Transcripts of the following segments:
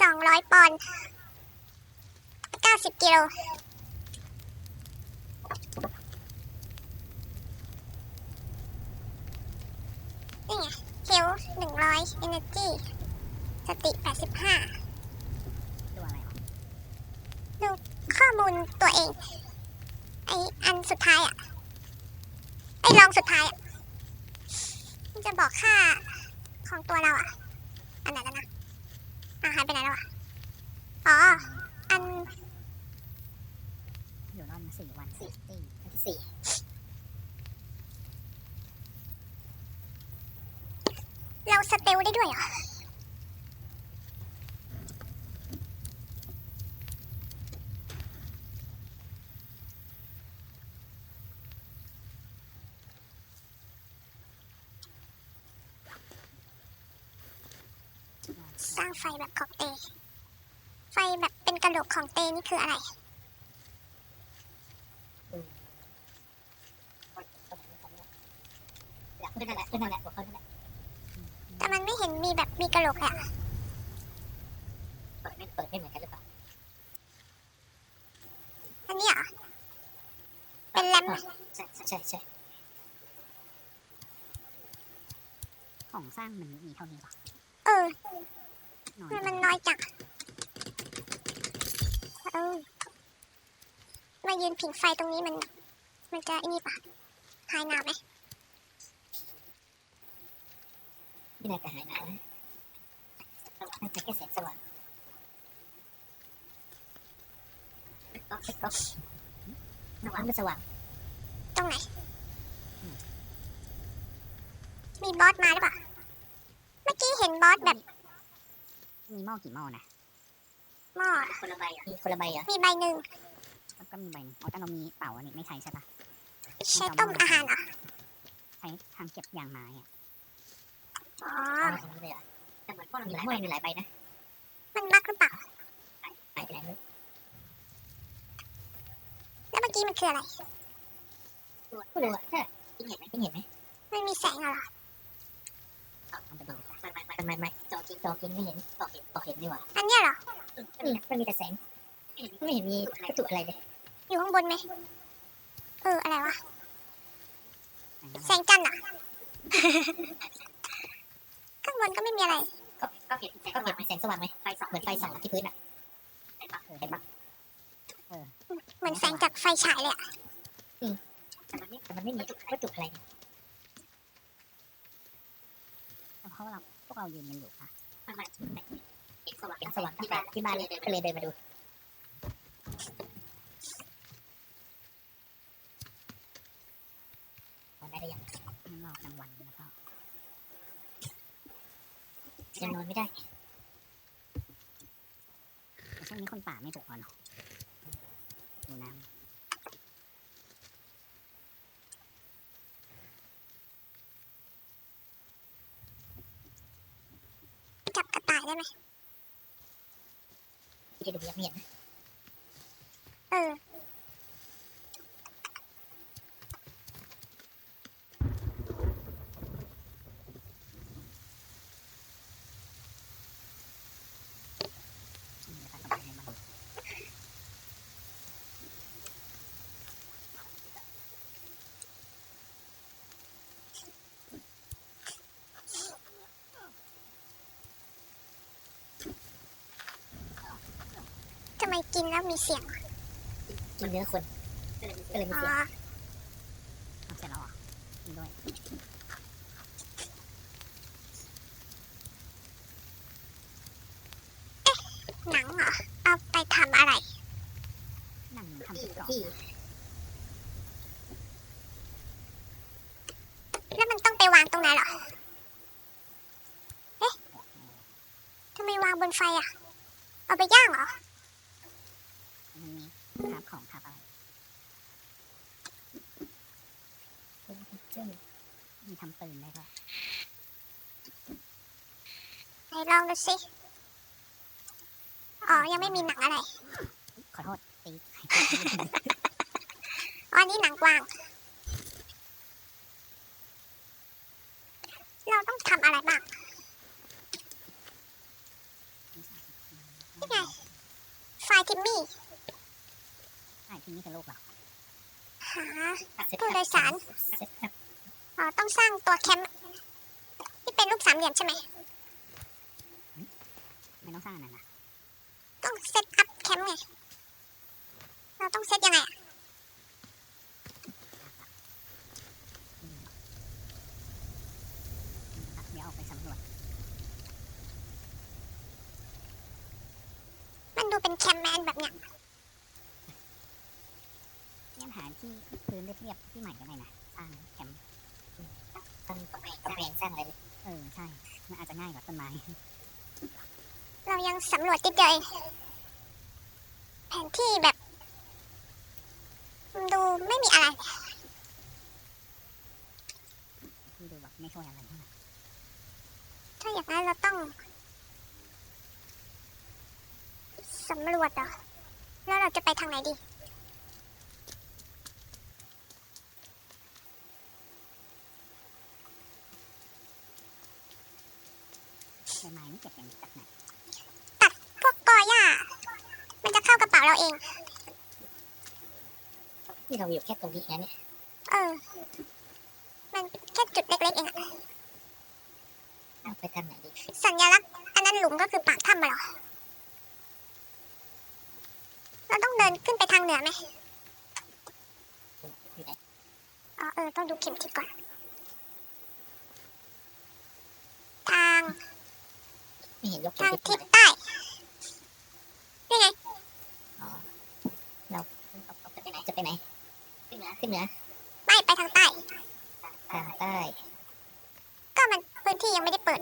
สองร้อยปอนด์เก้าสิบกิโลนี่ไงเฮลหนึ่งร้อยเอเนจีสติแปดสิบห้าดูข้อมูลตัวเอง ไออันสุดท้ายอะ อ้ลองสุดท้ายมันจะบอกค่าของตัวเราอะอันไหนแล้วนะอะหายไปไหนแล้วอะอ๋อ อันอยู่รอดมาสี่วันสี่ตีวันที่สี่เราสเตลได้ด้วยเหรอ สร้างไฟ แบบของเต ไฟแบบเป็นกระโหลกของเตนี่คืออะไรอยากขึ้นนั่นแหละขึ้นนั่นแหละบอกเขานั่นแหละแต่มันไม่เห็นมีแบบมีกระโหลกเลยอะเปิดไม่เปิดไม่เหมือนกันหรือเปล่าอันนี้เหรอ เป็นแรมใช่ใช่ใช่ใช่ของสร้างมันมีเท่านี้หรอเออ มมันน้อยจังเออมายืนผิงไฟตรงนี้มัน มันจะไอ้นี่ปะหายหนาวไหมที่ไหนจะหายหนาวนะน่าจะแค่แสงสว่างก๊อกก๊อกสว่างมันสว่างตรงไหน มีบอสมาหรือเปล่า เมื่อกี้เห็นบอสแบบ มีหม้อกี่หม้อนะหม้อคนละใบอะมีคนละใบอะมีใบหนึ่งแล้วก็มีใบหนึงอ๋อแต่เรามีเป่าอันนี้ไม่ใช้ใช่ปะใช้ต้มอาหารเหรอใช้ทำเก็บยางไม้อะอ๋อตรงนี้เลยอะแต่เหมือนพวกเรามีหลายใบมีหลายใบนะมันบักหรือเปล่าหายไปไหนไม่รู้แล้วเมื่อกี้มันคืออะไรไม่รู้อะใช่ยิ่งเห็นไหมยิ่งเห็นไหมมันมีแสงเหรอเอาไปดู ไม่ไม่ไม่ไม่ไม่จอจริงจอจริงไม่เห็นจอเห็นจอเห็นดีกว่าอันเนี้ยเหรอนี่มันมีแต่แสง ไม่เห็นมีวัตถุอะไรเลย อยู่ข้างบนไหมเอออะไรวะแสงจันทร์เหรอะ ข้างบนก็ไม่มีอะไร ก็ก็เห็นก็เห็นแสงสว่างไหมไฟส่องเหมือนไฟส่องที่พื้นอะเห็นปะเห็นปะเหมือนแสงจากไฟฉายเลยอะแต่มันไม่แต่มันไม่มีวัตถุอะไรเพราะเรา พวกเรายืนกันอยู่ค่ะเห็นสว่างเห็นสว่างที่บ้านที่บ้านเลยก็เลยเดินมาดูนอนได้หรือยังรอกลางวันแล้วก็ยังนอนไม่ได้แต่ช่วงนี้คนป่าไม่ปลุกนอนหรอกดูน้ำ จับกระต่าย ได้ไหมจะดูยังไม่เห็นนะเออมแล้วก็ส่งไปให้มัน ทำไม กินแล้วมีเสียง กินเนื้อคนก็เลยมีอ๋อเสียงเอาเสร็จแล้วเหรอกินด้วย หนังเหรอ เอาไปทำอะไร นั่งทำชุดเกราะ แล้วมันต้องไปวางตรงไหนเหรอ เอ๊ะทำไมวางบนไฟอะ เอาไปย่างเหรอ มันมีครับของครับอะไรมีทำปืนได้ด้วย ไหน ลองดูสิ อ๋อ ยังไม่มีหนังอะไร ขอโทษตีอ๋ออันนี้หนังกวาง เราต้องทำอะไรบ้าง นี่ไง ไฟล์ทิมมี่ใช่ที่นี่คือโลกเราหาผู้โดยสาร อ๋อ ต้องสร้างตัวแคมป์ที่เป็นรูปสามเหลี่ยมใช่ไหมไม่ต้องสร้างอันนั้นนะ ต้องเซตอัพแคมป์ไง เราต้องเซตยังไงอะ เดี๋ยวออกไปสำรวจ มันดูเป็นแคมป์แมนแบบเนี้ย เนี่ยหาที่พื้นเรีย บๆที่ใหม่ก็ได้นะสร้างแคมป์ต้องต้องไปต้องเรียนสร้างอะไรเออใช่ มันอาจจะง่ายกว่าต้นไม้ เรายังสำรวจติดเดียวเองแผนที่แบบดูไม่มีอะไรที่ดูแบบไม่ช่วยอะไรเท่าไหร่ถ้าอย่างนั้นเราต้องสำรวจเหรอแล้วเราจะไปทางไหนดี ไม้นี่เก็บอย่างจากไหนพวกกอหญ้ามันจะเข้ากระเป๋าเราเองที่เราอยู่แค่ตรงนี้นะเนี่ยเออ มันแค่จุดเล็กๆเองอะไปทางไหนดีสัญลักษณ์อันนั้นหลุมก็คือปากถ้ำมาหรอเราต้องเดินขึ้นไปทางเหนือไหมอยู่ไหนอ๋อเออต้องดูเข็มทิศก่อน ทาง ไม่เห็นยกทางทิศใต้นี่ไงอ๋อเราจะไปไหนขึ้นเหนือขึ้นเหนือไม่ไปทางใต้ทางใต้ ก็มันพื้นที่ยังไม่ได้เปิด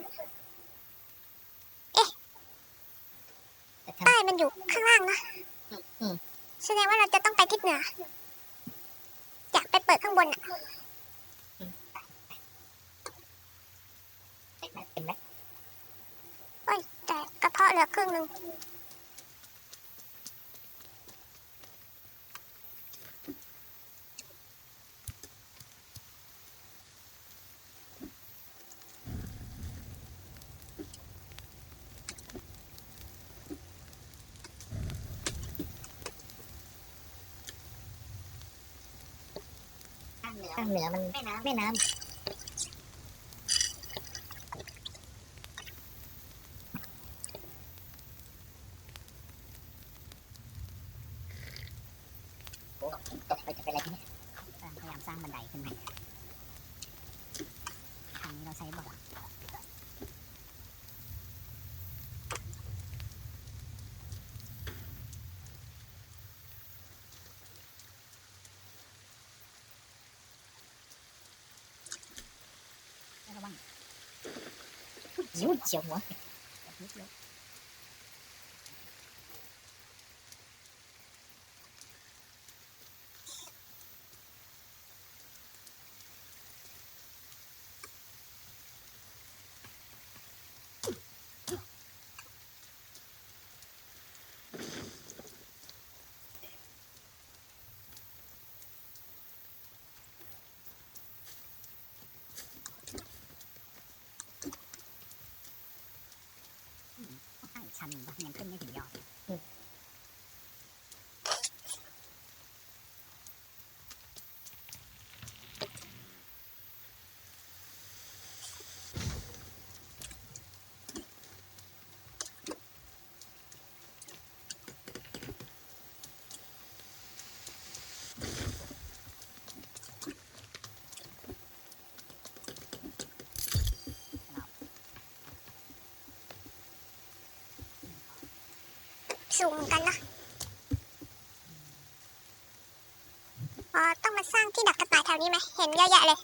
จะทำใต้มันอยู่ข้างล่างนะแสดงว่าเราจะต้องไปทิศเหนืออยากไปเปิดข้างบนอะ เป็นไหมเป็นไหม โอ้ย แต่กระเพาะเหลือครึ่งห นึงข้างเหนือข้างเหนือมันแม่น้ำแม่น้ำโอ้ตกไปจะเป็นอะไรเนี่ยพยายามสร้างบันไดขึ้นมาทางนี้เราใช้บ่อ ระวัง ยิ้วเฉียวหัวนิดเดียวใช่ชันปะยังขึ้นไม่ถึงยอดเรา สูงเหมือนกันนะอ๋อต้องมาสร้างที่ดักกระต่ายแถวนี้ไหมเห็นเยอะแยะเลย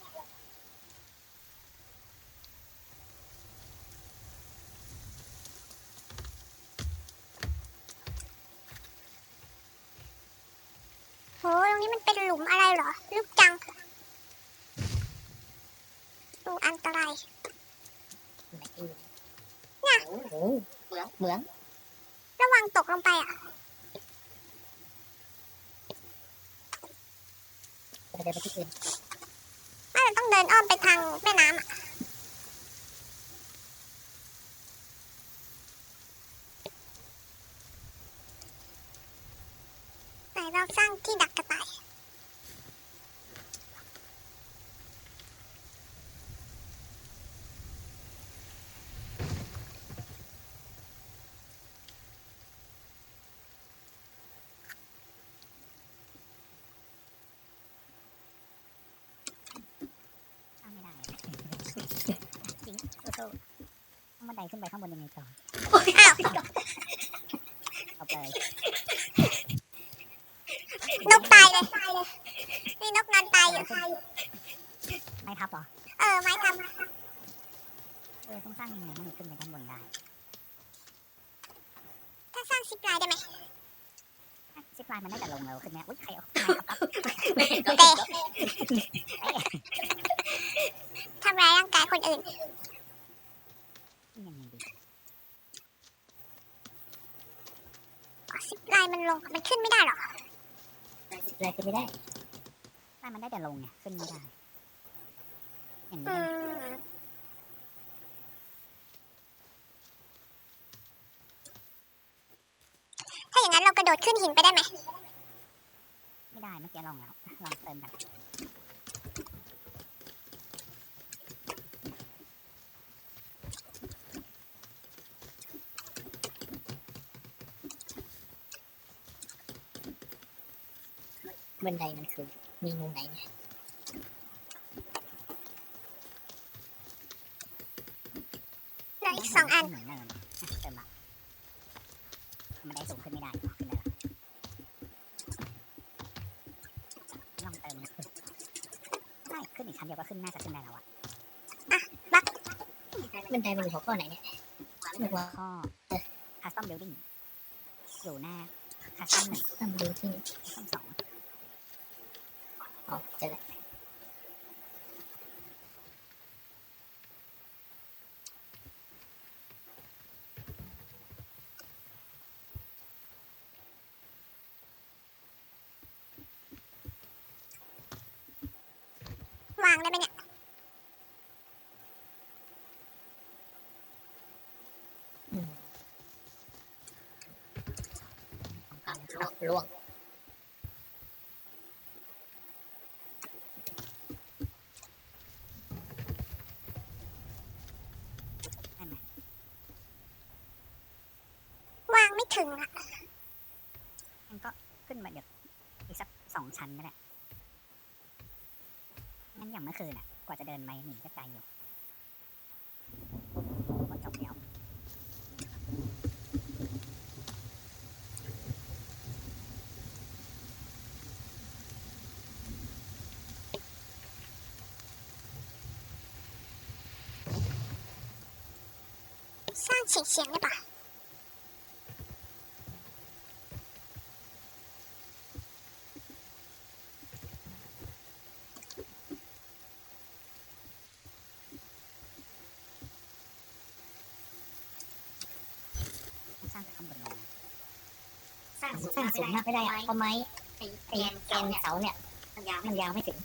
โห ตรงนี้มันเป็นหลุมอะไรเหรอ ลึกจัง ดูอันตราย ไหนอยู่ เนี่ย โอ้ โอ้โหเหมืองเหมือง ระวังตกลงไปอะ จะเดินไปที่อื่น ไม่เราต้องเดินอ้อมไปทางแม่น้ำอะไหนเราสร้างที่ดักกระต่าย ข้ามไม่ได้ จริงสู้ๆต้องบันไดขึ้นไปข้างบนยังไงต่ออ้าวเอาเลยนกตายเลยนี่นกนอนตายอยู่ไม่ทับเหรอ เออ ไม้ทเออต้องสร้างยังไงให้มันขึ้นไปด้านบนได้ำถ้าสร้างซิปไลน์ได้ไหมซิปไลน์มันน่าจะลงเร็วขึ้นเนี่ยอุ้ยใครเอาไม้ทับไม่เห็นก็เตะทำร้ายร่างกายคนอื่น ยังไงดี อ๋อซิปไลน์มันลง มันขึ้นไม่ได้หรอ อะไรก็ไม่ได้ไม้มันได้แต่ลงไงขึ้นไม่ได้อย่างอืนี้มถ้าอย่างนั้นเรากระโดดขึ้นหินไปได้ไหม ไม่ได้เมื่อกี้ลองแล้วลองเติมแบบ บันไดมันคือมีมุมไหนเนี่ยเหลืออีกสองอันเหมือนเดิมอะเติมละมันได้สูงขึ้นไม่ได้ขึ้นได้ละลองเติมได้ขึ้นอีกชั้นเดียวก็ขึ้นน่าจะขึ้นได้แล้วอะบันไดมันอยู่หัวข้อไหนเนี่ยนึกว่าข้อ custom building อยู่หน้า custom หนึ่งทำดูที่ custom สอง อ๋อเจอแล้ว วางได้ไหมเนี่ย อืม อะล่วงล่วงได้ไหมวางไม่ถึงอะมันก็ขึ้นมาเดี๋ยวอีกสักสองชั้นนั่นแหละงั้นอย่างเมื่อคืนอะกว่าจะเดินไปหนีก็ไกลอยู่หมดจบแล้ว สร้างเฉียงเฉียงๆได้ปะต้องสร้างจากข้างบนลงสร้างสร้างสูงมากไม่ได้อะเพราะไม้ไอ้แกนเสาเนี่ยมันยาวมันยาวไม่ถึง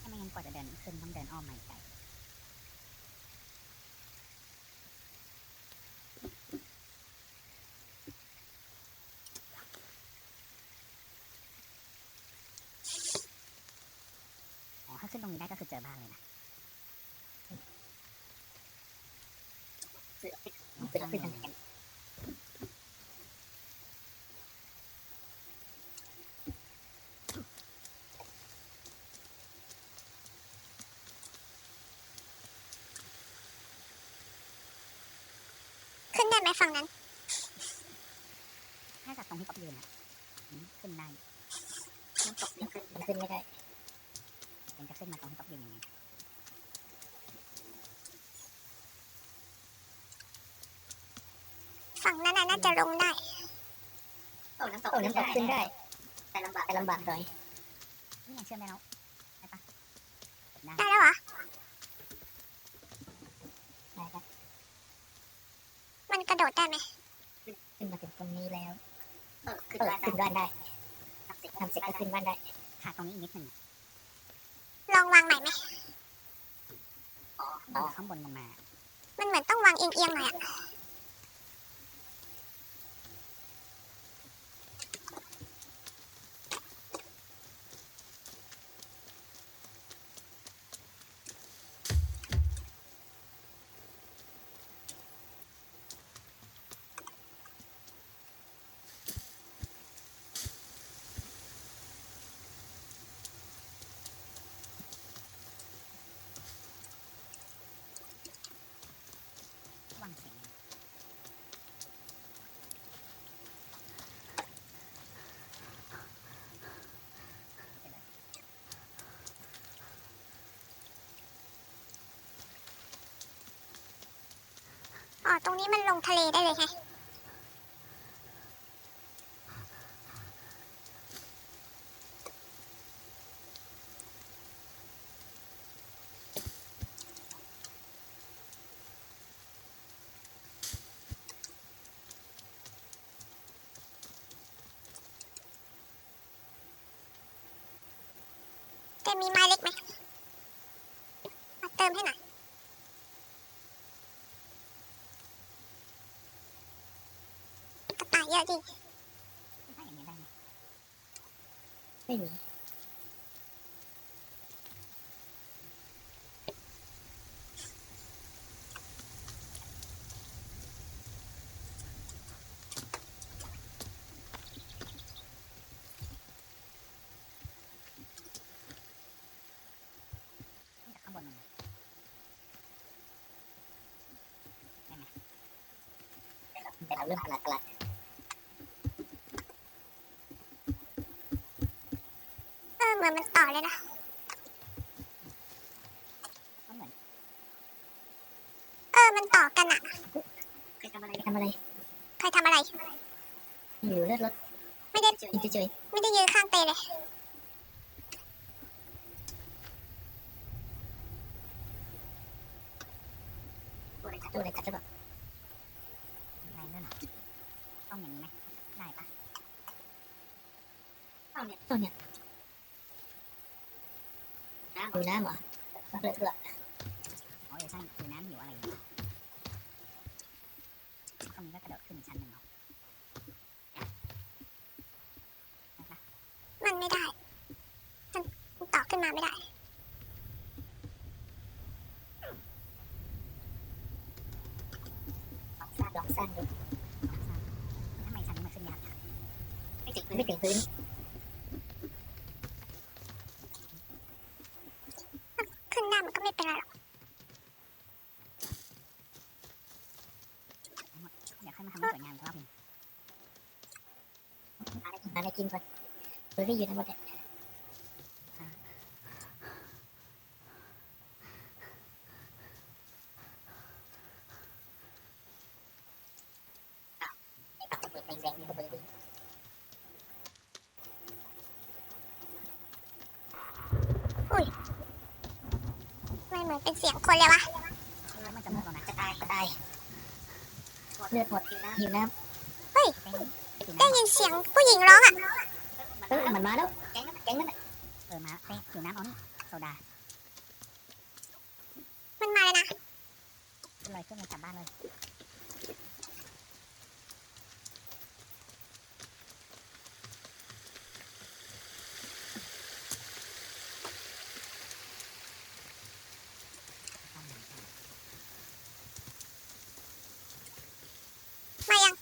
ถ้าไม่งั้นกว่าจะเดินขึ้นต้องเดินอ้อมมาอีกไกลอ๋อถ้าขึ้นตรงนี้ได้ก็คือเจอ บ้านเลยนะขึ้นขึ้นทางไหนกันขึ้นได้ไหมฝั่งนั้น ถ้าจากตรงที่ป๊อปยืนอะอืมขึ้นได้น้ำตกมันขึ้นมันขึ้นไม่ได้ เป็นจะขึ้นมาตรงที่ป๊อปยืนยังไงฝั่งนั้นน่ะน่าจะลงได้โอ้น้ำตกน้ำตกขึ้นได้ แต่ลำบากแต่ลำบากหน่อยนี่ยังเชื่อมได้แล้วได้ปะได้ได้แล้วเหรอได้ครับมันกระโดดได้ไหมขึ้นมาถึงตรงนี้แล้วเออคือเออได้ขึ้นบ้านได้ทำเสร็จทำเสร็จก็ขึ้นบ้านได้ขาดตรงนี้อีกนิดหนึ่งล องวางใหม่ไหมอ๋อข้างบนลงมา มันเหมือนต้องวางเอียงๆหน่อยอะ ตรงนี้มันลงทะเลได้เลยไง เต็มมีไม้เล็กไหมมาเติมให้หน่อย กระต่ายเย อะจริงถ้าอย่างนี้ยได้ไหมไม่มีนี่จากข้างบนลงมาแต่เราเริ่มประหลาดประหลาด เออเหมือนมันต่อเลยนะก็เหมือนเออ มันต่อกันอะใครทำอะไรทำอะไร ใครทำอะไร อยู่เลือดรถ ไม่ได้ยินเฉยไม่ได้ยืนข้างเตเลยๆตัวอะไรตัวอะไรกัดหรือเปล่าแรงด้วยเหรอต้องอย่างนี้ไหมได้ปะตัวเนี่ยตัวเนี่ย ดูน้ำเหรอมาเปิดเลือดอ๋อเดี๋ยใช่คือน้ำหิวอะไรอย่างเงี้ยตรงนี้ก็กระโดดขึ้นชั้นหนึ่งเนาะมันไม่ได้ มันมันต่อขึ้นมาไม่ได้ ลองสร้างลองสร้างดู ทำไมชั้นนี้มันขึ้นยาก ไม่ถึงพื้นไม่ถึงพื้น ขึ้นหน้ามันก็ไม่เป็นไรหรอก เดี๋ยวค่อยมาทำให้สวยงามอีกรอบหนึง หาอะไร กินก่อนเบอร์รี่อยู่ทั้งหมดเนี่ยเปิดแดงๆนี่ก็เบอร์รี่ไม่เหมือนเป็นเสียงคนเลยวะแล้วมันจะมุดแล้วนะจะตายจะตายเลือดหมดหิวน้เต้น ไปถึงได้น้ำยินเสียงผู้หญิงร้องอะำเออมันมาแล้วแก๊งนั้นแก๊งนั้นเออมาเต้หิวน้ำเอานี่โซดา มันมาเลยนะขึ้นเลยขึ้นเลยกลับบ้านเลยเอาหน่อยเอา มายัง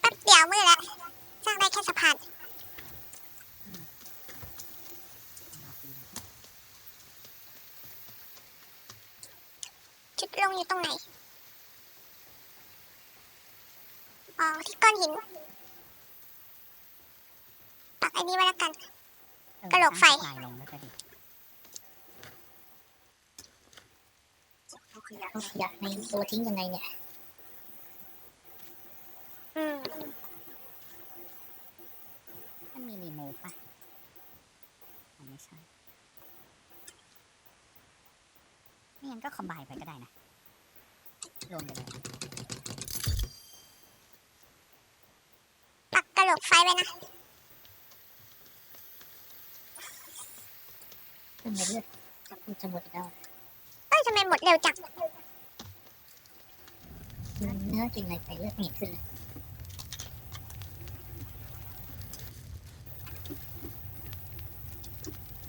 แป๊บเดียวมืดแล้วสร้างได้แค่สะพาน เอากิน จุดล งอยู่ตรงไหน อ๋อ ที่ก้อนหิน ปักอันนี้ไว้แล้วกันเออกะโหลกไฟ ลายลงแล้วก็ดีเอาขยะเอาขยะในตัวทิ้งยังไงเนี่ย อืม มันมีรีโมทปะมันไม่ใช่ไม่งั้นก็คอมไบไปก็ได้นะ รวมไปเลยปักกระโหลกไฟไว้นะทำไมเลือดจะหมดอีกแล้วเอ้ยทำไมหมดเร็วจังกินเนื้อกินอะไรไปเลือดไม่เห็นขึ้นเลย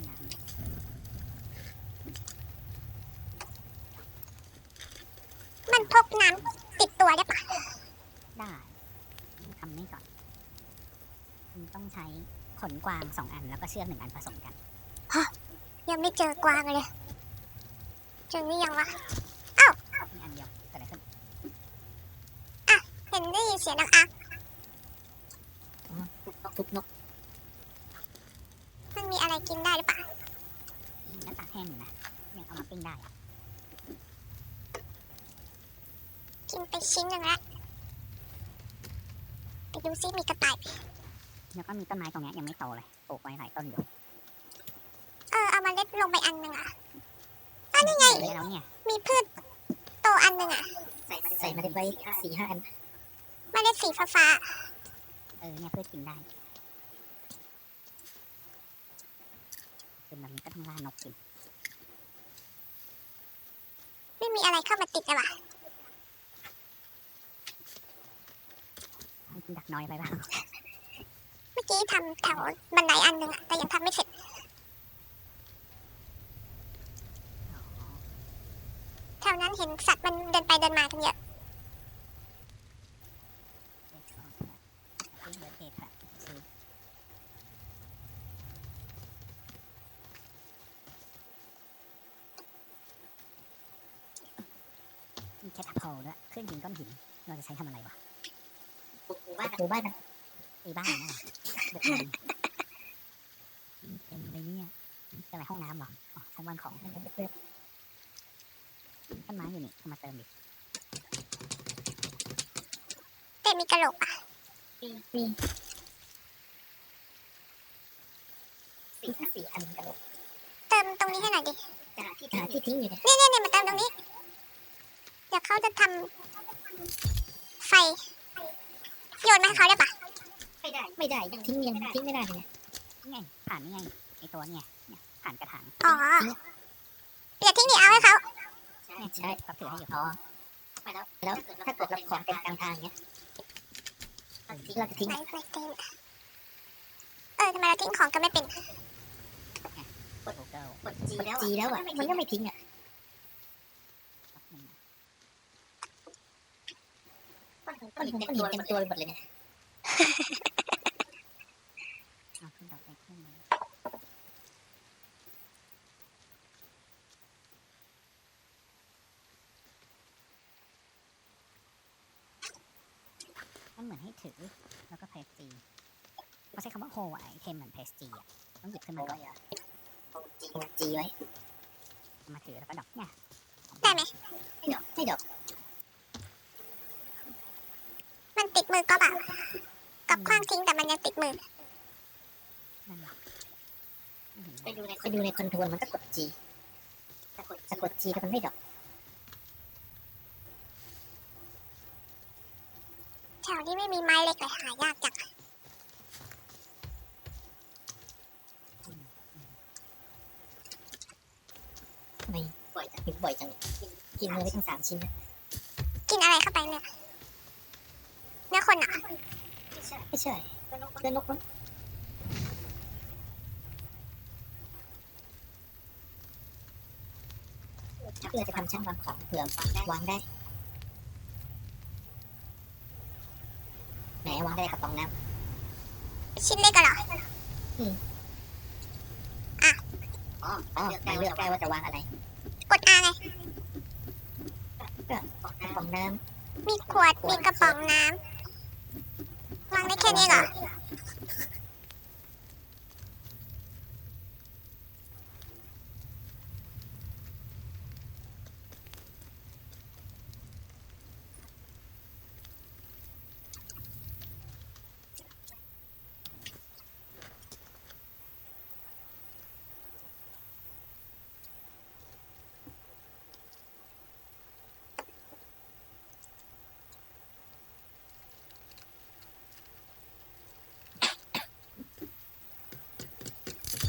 น้ำ มันพกน้ำติดตัวได้ปะ ได้ทำนี่ก่อนมันต้องใช้ขนกวางสองอันแล้วก็ เชือกหนึ่งอันผสมกันยังไม่เจอกวางเลยเจอนี่ยังวะมีอันเดียวเกิดอะไรขึ้นเห็นได้ยินเสียงดังอักทุบนกทุบนกมันมีอะไรกินได้หรือเปล่าหน้าตากแห้งอยู่นะยังเอามาปิ้งได้อะกินไปชิ้นหนึ่งละไปดูซิมีกระต่ายไหมแล้วก็มีต้นไม้ตรงเนี้ยยังไม่โตเลยป ลูกไว้หลายต้นอยู่เออเอามาเล็ดลงไปอันหนึ่งอะอันนี้ไง เยอะแล้วเนี่ยมีพืชโตอันหนึ่งอะใส่ใส่มาได้ไว้สี่ห้าอันเมล็ดสีฟ้าเออเนี่ยเพื่อกินได้เป็นแบบนี้ก็ต้องล่านกกินๆไม่มีอะไรเข้ามาติดเลยวะให้กินดักน้อยไปบ้างเมื่อ กี้ทำแถวบันไดอันหนึ่งอะแต่ยังทำไม่เสร็จแถวนั้นเห็นสัตว์มันเดินไปเดินมากันเยอะเล็กสองครับปิ้งเบอร์เดย์ครับซื้อมีแคทโพลด้วยเครื่องยิงก้อนหิน เราจะใช้ทำอะไรวะหมู่บ้านหมู่บ้านมันตีบ้านนะ เหรอบุกเองเต็มเนี่ยจะไปห้องน้ำเหรออ๋อชั้นวางของเพื่อนต้นไม้อยู่นี่มาเติมดิแต่มีกระโหลกอะมีมีสี่สี่อันกระโหลกเติมตรงนี้ให้หน่อยดิที่หาที่ทิ้งอยู่เนี่ยเนี่ยเนี่ยมาเติมตรงนี้ เดี๋ยวเขาจะทำไฟ โยนมาให้เขาได้ปะ ไม่ได้ไม่ได้ยังทิ้งยังทิ้งไม่ได้เลยเนี่ยนี่ไงผ่านนี่ไงไอตัวเนี่ยเนี่ยผ่านกระถางอ๋อเดี๋ยวทิ้งนี่เอาให้เขาเนี่ยใช่ก็ถือให้อยู่อ๋อไปแล้วแล้วถ้าเกิดเราของเป็นกลางทางเนี้ยเราจะทิ้งเราจะทิ้งไหนไหนเต็มเออทำไมเราทิ้งของกันไม่เป็นกูเกิลกดจีแล้วจีแล้วอะมันก็ไม่ทิ้งอะแป๊บนึงนะก้อนหินก้อนหินเต็มตัวไปหมดเลยเนี่ย เอาขึ้นดอกไปขึ้นมามันเหมือนให้ถือ แล้วก็เพสจี เขาใช้คำว่าโฮไอเทมเหมือนเพสจีอะต้องหยิบขึ้นมาก่อนจีจีไว้เอามาถือแล้วก็ดอกเนี่ยได้ไหมให้ดอกให้ดอกมันติดมือก็แบบกับคว้างทิ้งแต่มันยังติดมือนั่นแหละไม่เห็นไปดูในไปดูในคอนโทรลมันก็กดจีจะกดจะกดจีแต่มันไม่ดอกแถวนี้ไม่มีไม้เล็กเลยหายากจังำไมบ่อยจังบ่อยจังกินเนื้อไปทั้งสามชิ้นกินอะไรเข้าไปเนี่ยเนื้อคนเหรอะไม่ใช่เนื้อนกมั้งเพื่อจะทำชั้นวางของเผื่อวางได้ไหนวางได้กระป๋องน้ำชิ้นเล็กกันเหรออ๋ ออ๋อมันเลือกได้ว่าจะวางอะไร กดอาไงกระป๋องน้มีขวด มีกระป๋องน้งได้แค่นี้เหรอ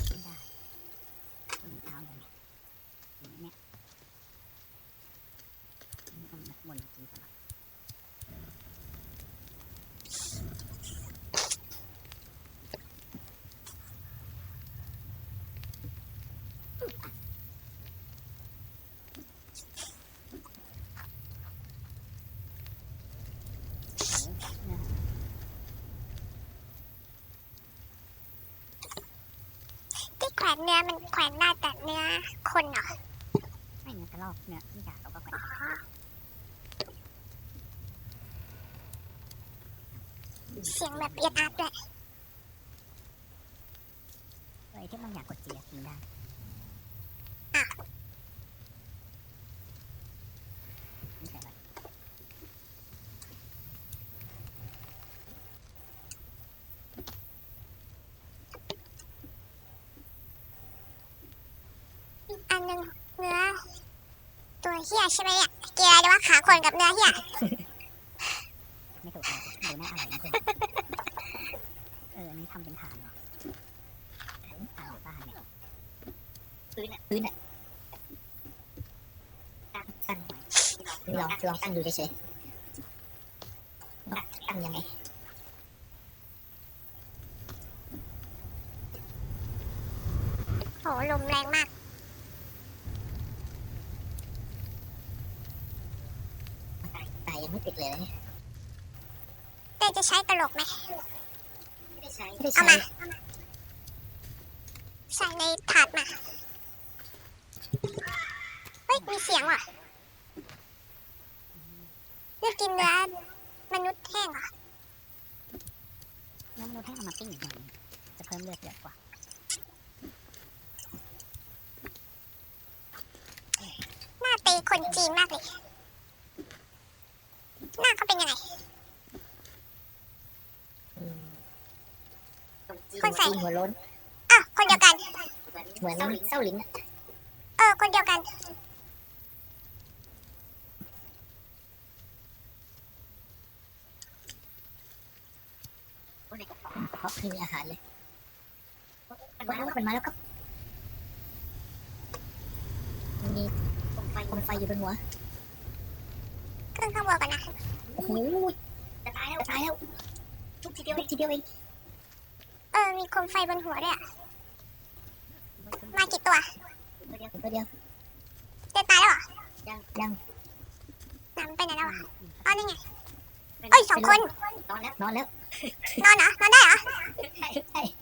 ไม่ได้ถุงเท้าอย่างเนี้ยอย่างเนี้ยมันต้องแบบวนจริงตลอด ที่แขวน เนื้อมันแขวนได้แต่เนื้อคนเหรอไม่เนื้อกระรอกเนื้อที่จ่าเขาก็แขวนอ๋อเสียงแบบเอียดอาร์ตด้วยเลยที่บางอย่างกดเจียกินได้ อะ ไม่ใช่อะไร อีกอันหนึงเนื้อ ตัว เฮียใช่ไหมเนี่ยเกียร์หรือว่าขาคนกับเนื้อเฮียไม่ถูกเลยดูหน้าอะไรนะคุณเอออันนี้ทำเป็นฐานเหรอฐานานหรือบ้านเนี่ยพื้นอะพื้นอะตั้งตั้งลองลองตั้งดูเฉยๆตั้งยังไง โหลมแรงมาก แต่ยังไม่ติดเลยนะเนี่ย เต้จะใช้ต ลกไหมไม่ได้ใช้ไม่ได้เอาใช้มาใส่ในถาดมา เฮ้ย มีเสียงว่ะเลือกกินเนื้อมนุษย์แห้งเหรองั้นเราให้เอามาปิ้งอีกหน่อยจะเพิ่มเลือดเยอะกว่าหน้าเตคนจีนมากเลย หน้าเขาเป็นยังไง อืม คนใส่หัวโล้นอะคนเดียวกัน เหมือนเส้าหลินอะเออ คนเดียวกัน เพราะไม่มีอาหารเลยมันมาแล้วมันมาแล้วครับมีโคมไฟอยู่บนหัวขึ้นข้างบนก่อนนะโอ้โหจะตายแล้วจะตายแล้วทุกทีเดียวทีเดียวเอง เออ มีโคมไฟบนหัวด้วยอะมากี่ตัวตัวเดียวตัวเดียวเดินตายแล้วเหรอยังยังน้ำไปไหนแล้วอะอ๋อนี่ไงเอ้ยสองคนนอนแล้วนอนแล้วนอนเหรอนอนได้เหรอใช่ใช่